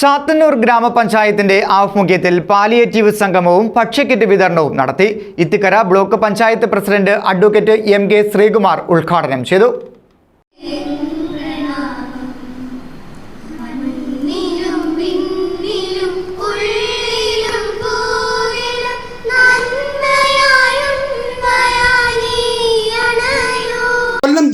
ചാത്തന്നൂർ ഗ്രാമപഞ്ചായത്തിന്റെ ആഭിമുഖ്യത്തിൽ പാലിയേറ്റീവ് സംഗമവും ഭക്ഷ്യക്കിറ്റ് വിതരണവും നടത്തി. Ithikkara block panchayat president advocate M K Sreekumar ഉദ്ഘാടനം ചെയ്തു.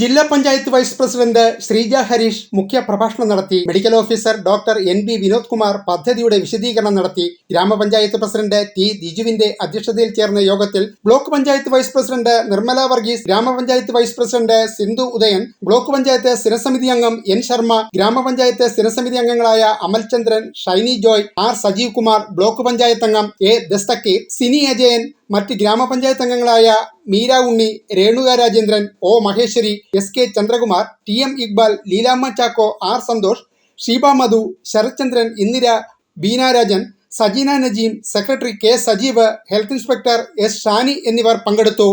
ജില്ലാ പഞ്ചായത്ത് വൈസ് പ്രസിഡന്റ് ശ്രീജ ഹരീഷ് മുഖ്യ പ്രഭാഷണം നടത്തി. Medical officer doctor N B Vinod Kumar പദ്ധതിയുടെ വിശദീകരണം നടത്തി. ഗ്രാമപഞ്ചായത്ത് പ്രസിഡന്റ് ടി ദിജുവിന്റെ അധ്യക്ഷതയിൽ ചേർന്ന യോഗത്തിൽ block panchayat vice president Nirmala Varghese ഗ്രാമപഞ്ചായത്ത് vice president Sindhu Udayan block panchayat സ്ഥിരസമിതി അംഗം എൻ ശർമ്മ ഗ്രാമപഞ്ചായത്ത് സ്ഥിരസമിതി അംഗങ്ങളായ അമൽചന്ദ്രൻ ഷൈനി ജോയ് ആർ സജീവ് കുമാർ ബ്ലോക്ക് പഞ്ചായത്ത് അംഗം എ ദസ്തക്കീർ സിനി അജയൻ മറ്റ് ഗ്രാമപഞ്ചായത്ത് അംഗങ്ങളായ Meera Unni Renuka Rajendran O Maheswari S K Chandrakumar T M Iqbal Leelamma Chacko R Santhosh Sheeba Madhu Sarathchandran Indira Beena Rajan Sajeena Najeem secretary K Sajeev health inspector S Shani എന്നിവർ പങ്കെടുത്തു.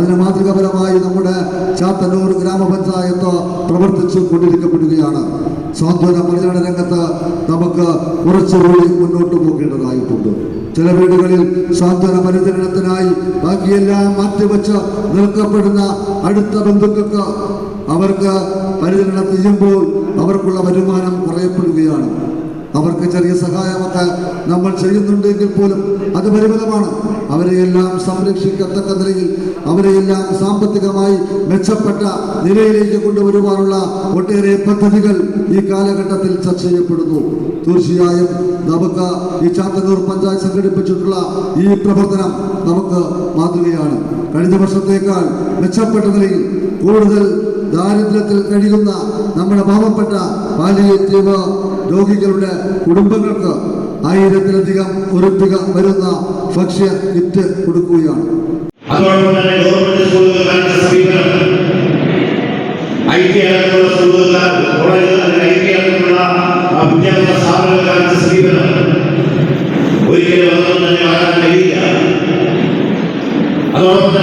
അതിന് മാതൃകാപരമായി നമ്മുടെ ചാത്തന്നൂർ ഗ്രാമപഞ്ചായത്ത് പ്രവർത്തിച്ചു കൊണ്ടിരിക്കപ്പെടുകയാണ്. സാന്ത്വന പരിചരണ രംഗത്ത് നമുക്ക് കുറച്ചുകൂടി മുന്നോട്ട് പോകേണ്ടതായിട്ടുണ്ട്. ചില വീടുകളിൽ സാന്ത്വന പരിചരണത്തിനായി ബാക്കിയെല്ലാം മാറ്റിവെച്ച് നിൽക്കപ്പെടുന്ന അടുത്ത ബന്ധുക്കൾക്ക് അവർക്ക് പരിചരണം ചെയ്യുമ്പോൾ അവർക്കുള്ള വരുമാനം കുറയപ്പെടുകയാണ്. അവർക്ക് ചെറിയ സഹായമൊക്കെ നമ്മൾ ചെയ്യുന്നുണ്ടെങ്കിൽ പോലും അത് പരിമിതമാണ്. അവരെയെല്ലാം സംരക്ഷിക്കത്തക്ക നിലയിൽ അവരെയെല്ലാം സാമ്പത്തികമായി മെച്ചപ്പെട്ട നിലയിലേക്ക് കൊണ്ടുവരുവാനുള്ള ഒട്ടേറെ പദ്ധതികൾ ഈ കാലഘട്ടത്തിൽ ചർച്ച ചെയ്യപ്പെടുന്നു. തീർച്ചയായും നമുക്ക് ഈ ചാത്തന്നൂർ പഞ്ചായത്ത് സംഘടിപ്പിച്ചിട്ടുള്ള ഈ പ്രവർത്തനം നമുക്ക് മാതൃകയാണ്. കഴിഞ്ഞ വർഷത്തേക്കാൾ മെച്ചപ്പെട്ട നിലയിൽ കൂടുതൽ ദാരിദ്ര്യത്തിൽ കഴിയുന്ന നമ്മുടെ പാവപ്പെട്ട പാലിയേറ്റീവ് രോഗികളുടെ കുടുംബങ്ങൾക്ക് ആയിരത്തിലധികം ഉറപ്പിക വരുന്ന ഭക്ഷ്യ കിറ്റ് കൊടുക്കുകയാണ്. അതോടൊപ്പം